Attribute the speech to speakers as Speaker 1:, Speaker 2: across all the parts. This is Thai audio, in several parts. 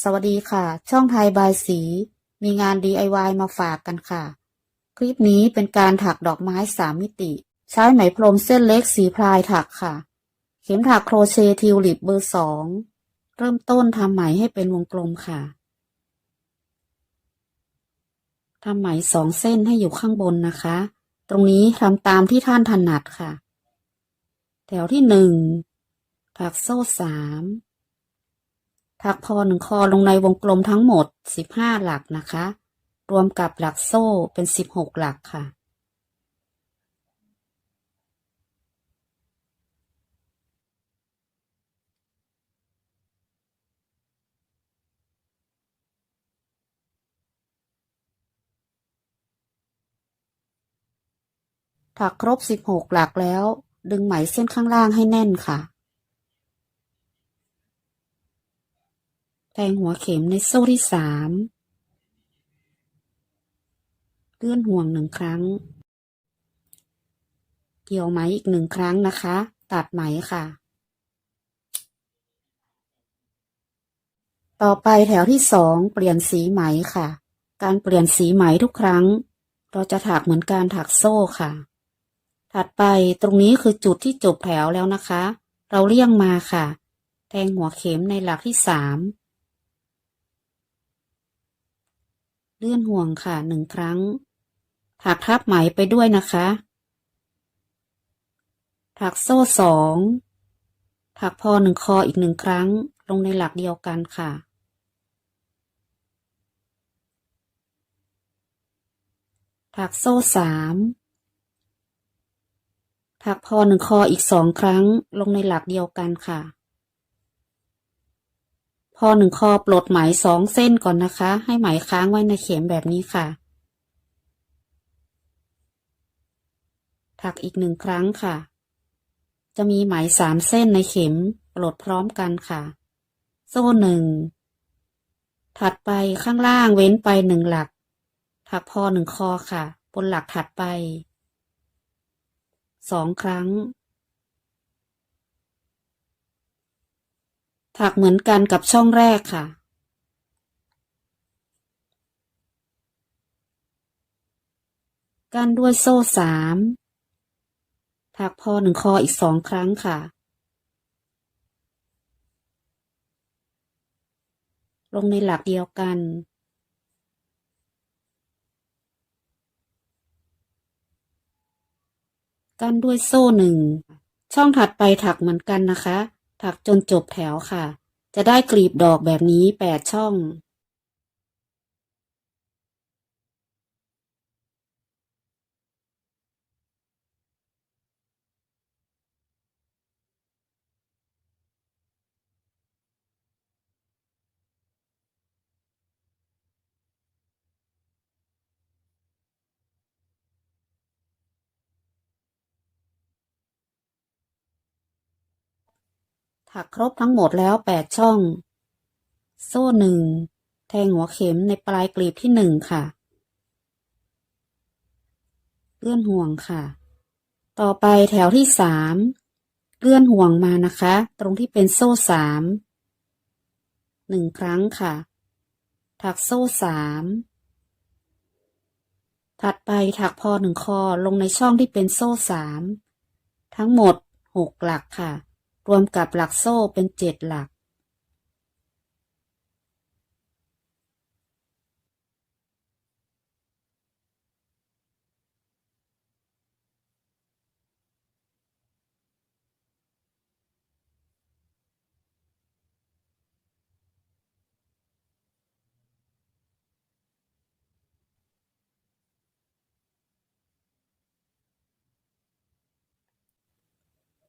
Speaker 1: สวัสดีค่ะ ช่องไทยบายสี มีงาน DIY มาฝากกันค่ะ คลิปนี้เป็นการถักดอกไม้สามมิติ ใช้ไหมพรมเส้นเล็กสีพลายถักค่ะ เข็มถักโครเชต์ทิวลิปเบอร์สองเริ่มต้นทำไหมให้เป็นวงกลมค่ะทำไหมสองเส้นให้อยู่ข้างบนนะคะ ตรงนี้ทำตามที่ท่านถนัดค่ะ แถวที่หนึ่งถักโซ่สาม ถักพอหนึ่งคอลงในวงกลมทั้งหมดสิบห้าหลักนะคะ รวมกับหลักโซ่เป็นสิบหกหลักค่ะ ถักครบสิบหกหลักแล้ว ดึงไหมเส้นข้างล่างให้แน่นค่ะ แทงหัวเข็มในโซ่ที่สามเลื่อนห่วงหนึ่งครั้ง เกี่ยวไหมอีกหนึ่งครั้งนะคะ ตัดไหมค่ะ ต่อไปแถวที่สองเปลี่ยนสีไหมค่ะ การเปลี่ยนสีไหมทุกครั้ง เราจะถักเหมือนการถักโซ่ค่ะ ถัดไปตรงนี้คือจุดที่จบแถวแล้วนะคะ เราเลี่ยงมาค่ะ แทงหัวเข็มในหลักที่สาม เลื่อนห่วงค่ะหนึ่งครั้ง ถักทับไหมไปด้วยนะคะ ถักโซ่สองถักพอหนึ่งคออีกหนึ่งครั้ง ลงในหลักเดียวกันค่ะ ถักโซ่สามถักพอหนึ่งคออีกสองครั้ง ลงในหลักเดียวกันค่ะ อหนึ่งคอปลดไหมสองเส้นก่อนนะคะ ให้ไหมค้างไว้ในเข็มแบบนี้ค่ะ ถักอีกหนึ่งครั้งค่ะ จะมีไหมสามเส้นในเข็มปลดพร้อมกันค่ะ โซ่หนึ่ง ถัดไปข้างล่างเว้นไปหนึ่งหลัก ถักพอหนึ่งคอค่ะ บนหลักถัดไปสองครั้ง ถักเหมือนกันกับช่องแรกค่ะ กั้นด้วยโซ่สามถักพอหนึ่งคออีกสองครั้งค่ะ ลงในหลักเดียวกัน กั้นด้วยโซ่หนึ่ง ช่องถัดไปถักเหมือนกันนะคะ ถักจนจบแถวค่ะ จะได้กลีบดอกแบบนี้แปดช่อง ถักครบทั้งหมดแล้วแปดช่อง โซ่หนึ่งแทงหัวเข็มในปลายกลีบที่หนึ่งค่ะ เลื่อนห่วงค่ะ ต่อไปแถวที่สามเลื่อนห่วงมานะคะ ตรงที่เป็นโซ่สามหนึ่งครั้งค่ะ ถักโซ่สามถัดไปถักพอหนึ่งคอลงในช่องที่เป็นโซ่สามทั้งหมดหกหลักค่ะ รวมกับหลักโซ่เป็นเจ็ดหลัก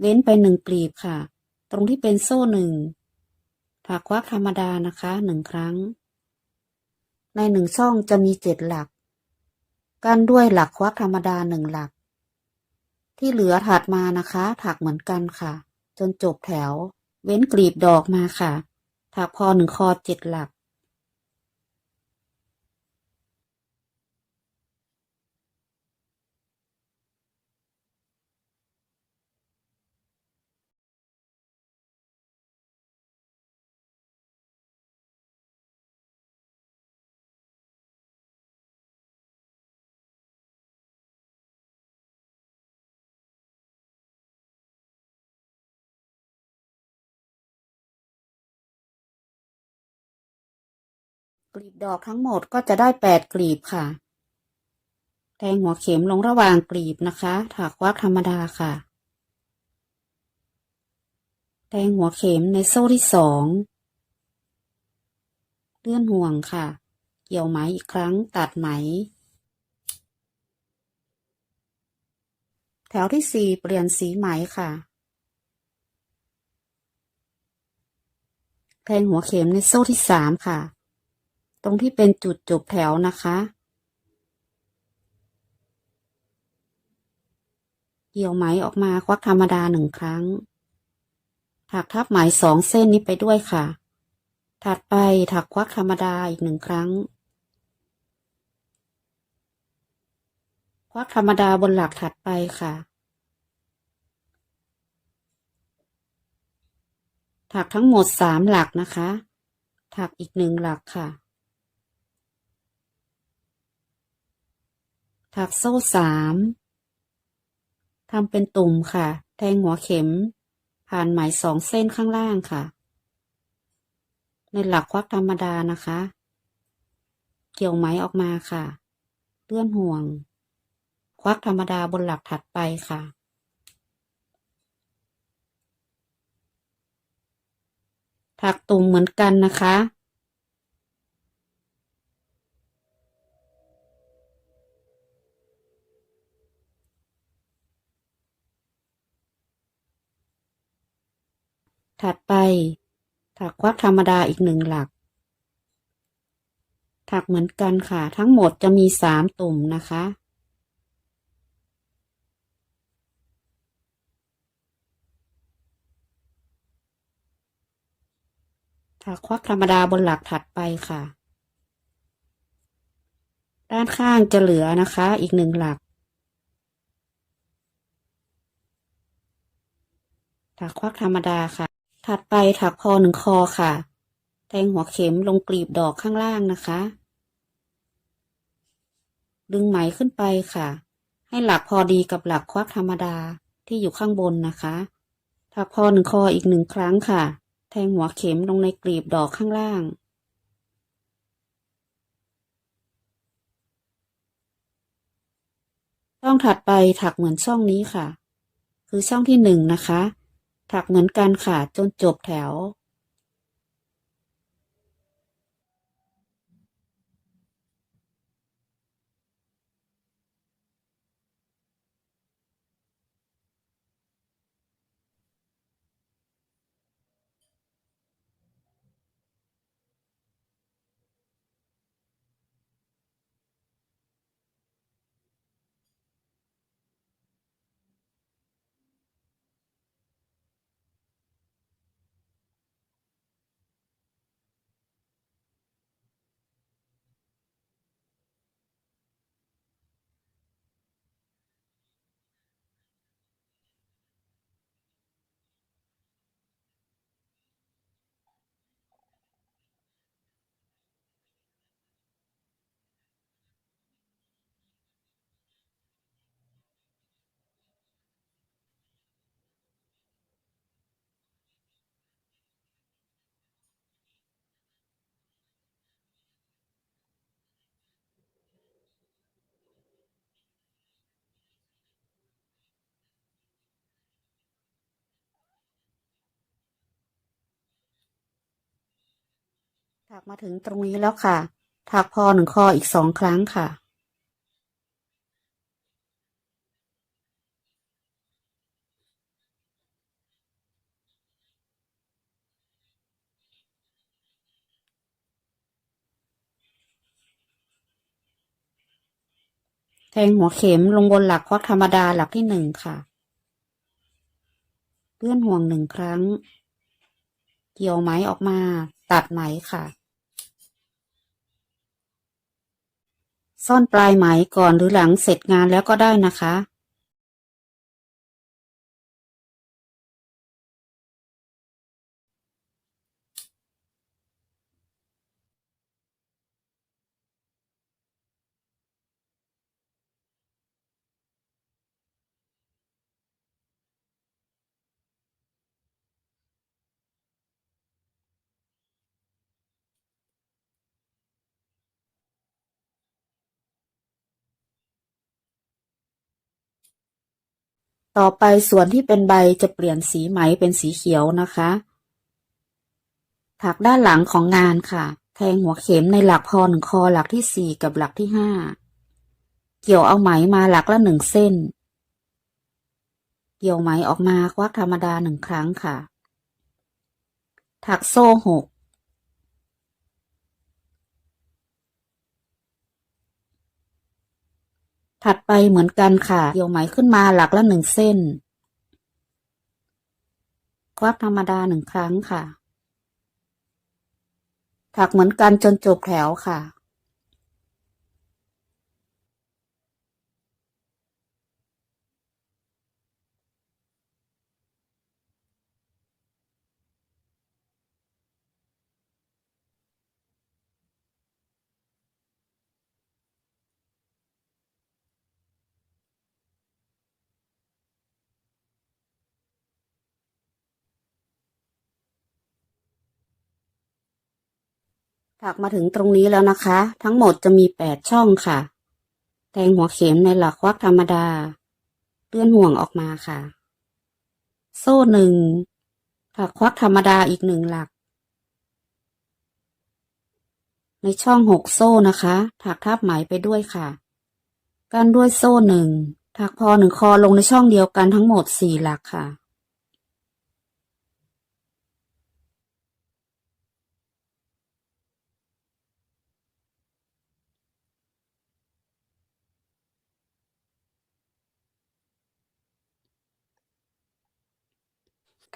Speaker 1: เว้นไปหนึ่งกลีบค่ะ ตรงที่เป็นโซ่หนึ่งถักควักธรรมดานะคะหนึ่งครั้ง ในหนึ่งช่องจะมีเจ็ดหลัก กันด้วยหลักควักธรรมดาหนึ่งหลัก ที่เหลือถัดมานะคะ ถักเหมือนกันค่ะ จนจบแถว เว้นกลีบดอกมาค่ะ ถักพอหนึ่งคอเจ็ดหลัก ลีบดอกทั้งหมดก็จะได้แปดกลีบค่ะ แทงหัวเข็มลงระหว่างกลีบนะคะถักควักธรรมดาค่ะ แทงหัวเข็มในโซ่ที่สองเลื่อนห่วงค่ะ เกี่ยวไหมอีกครั้งตัดไหม แถวที่สี่เปลี่ยนสีไหมค่ะแทงหัวเข็มในโซ่ที่สามค่ะ ตรงที่เป็นจุดจบแถวนะคะ เกี่ยวไหมออกมาควักธรรมดาหนึ่งครั้ง ถักทับไหมสองเส้นนี้ไปด้วยค่ะ ถัดไปถักควักธรรมดาอีกหนึ่งครั้ง ควักธรรมดาบนหลักถัดไปค่ะถักทั้งหมดสามหลักนะคะ ถักอีกหนึ่งหลักค่ะ ถักโซ่สามทำเป็นตุ่มค่ะ แทงหัวเข็ม ผ่านไหมสองเส้นข้างล่างค่ะ ในหลักควักธรรมดานะคะ เกี่ยวไหมออกมาค่ะ เลื่อนห่วง ควักธรรมดาบนหลักถัดไปค่ะถักตุ่มเหมือนกันนะคะ ถัดไป ถักควักธรรมดาอีกหนึ่งหลัก ถักเหมือนกันค่ะ ทั้งหมดจะมีสามตุ่มนะคะ ถักควักธรรมดาบนหลักถัดไปค่ะ ด้านข้างจะเหลือนะคะอีกหนึ่งหลักถักควักธรรมดาค่ะ ถัดไปถักคอหนึ่งคอค่ะ แทงหัวเข็มลงกลีบดอกข้างล่างนะคะ ดึงไหมขึ้นไปค่ะ ให้หลักพอดีกับหลักควักธรรมดาที่อยู่ข้างบนนะคะ ถักคอหนึ่งคออีกหนึ่งครั้งค่ะ แทงหัวเข็มลงในกลีบดอกข้างล่างช่องถัดไปถักเหมือนช่องนี้ค่ะ คือช่องที่หนึ่งนะคะ ถักเหมือนกันค่ะ จนจบแถว ถักมาถึงตรงนี้แล้วค่ะ ถักพอหนึ่งคออีกสองครั้งค่ะ แทงหัวเข็มลงบนหลักควักธรรมดาหลักที่หนึ่งค่ะ เลื่อนห่วงหนึ่งครั้ง เกี่ยวไหมออกมาตัดไหมค่ะ ซ่อนปลายไหมก่อนหรือหลังเสร็จงานแล้วก็ได้นะคะ ต่อไปส่วนที่เป็นใบจะเปลี่ยนสีไหมเป็นสีเขียวนะคะ ถักด้านหลังของงานค่ะ แทงหัวเข็มในหลักพอหนึ่งคอหลักที่สี่กับหลักที่ห้า เกี่ยวเอาไหมมาหลักละหนึ่งเส้น เกี่ยวไหมออกมาควักธรรมดาหนึ่งครั้งค่ะ ถักโซ่หก ถัดไปเหมือนกันค่ะ เกี่ยวไหมขึ้นมาหลักละหนึ่งเส้น ควักธรรมดาหนึ่งครั้งค่ะ ถักเหมือนกันจนจบแถวค่ะ ถักมาถึงตรงนี้แล้วนะคะ ทั้งหมดจะมีแปดช่องค่ะ แทงหัวเข็มในหลักควักธรรมดาเลื่อนห่วงออกมาค่ะ โซ่หนึ่งถักควักธรรมดาอีกหนึ่งหลัก ในช่องหกโซ่นะคะ ถักทับไหมไปด้วยค่ะ กันด้วยโซ่หนึ่งถักพอหนึ่งคอลงในช่องเดียวกันทั้งหมดสี่หลักค่ะ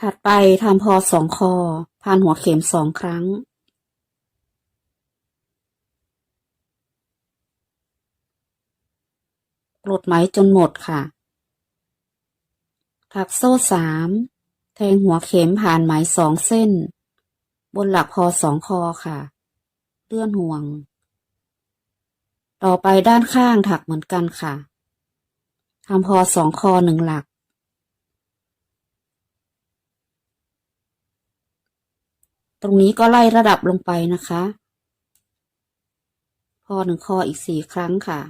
Speaker 1: ถัดไปทำพอสองคอผ่านหัวเข็มสองครั้งกดไหมจนหมดค่ะ ถักโซ่สามแทงหัวเข็มผ่านไหมสองเส้น บนหลักพอสองคอค่ะ เลื่อนห่วง ต่อไปด้านข้างถักเหมือนกันค่ะทำพอสองคอหนึ่งหลัก ตรงนี้ก็ไล่ระดับลงไปนะคะ พอหนึ่งคออีกสี่ครั้งค่ะ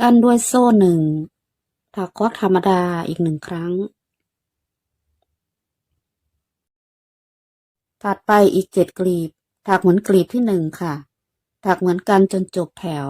Speaker 1: กั้นด้วยโซ่หนึ่งถักควักธรรมดาอีกหนึ่งครั้งถัดไปอีกเจ็ดกลีบ ถักเหมือนกลีบที่หนึ่งค่ะ ถักเหมือนกันจนจบแถว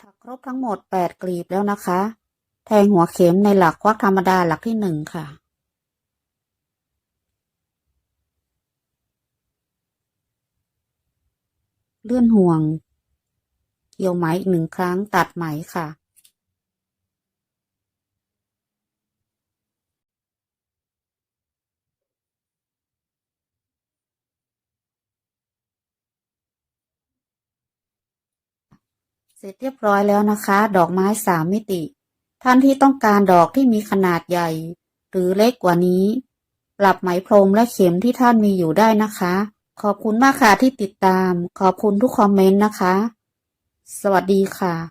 Speaker 1: ถักครบทั้งหมดแปดกลีบแล้วนะคะ แทงหัวเข็มในหลักควักธรรมดาหลักที่หนึ่งค่ะ เลื่อนห่วง เกี่ยวไหมอีกหนึ่งครั้งตัดไหมค่ะ เสร็จเรียบร้อยแล้วนะคะ ดอกไม้สามมิติ ท่านที่ต้องการดอกที่มีขนาดใหญ่ หรือเล็กกว่านี้ ปรับไหมพรมและเข็มที่ท่านมีอยู่ได้นะคะ ขอบคุณมากค่ะที่ติดตาม ขอบคุณทุกคอมเมนต์นะคะ สวัสดีค่ะ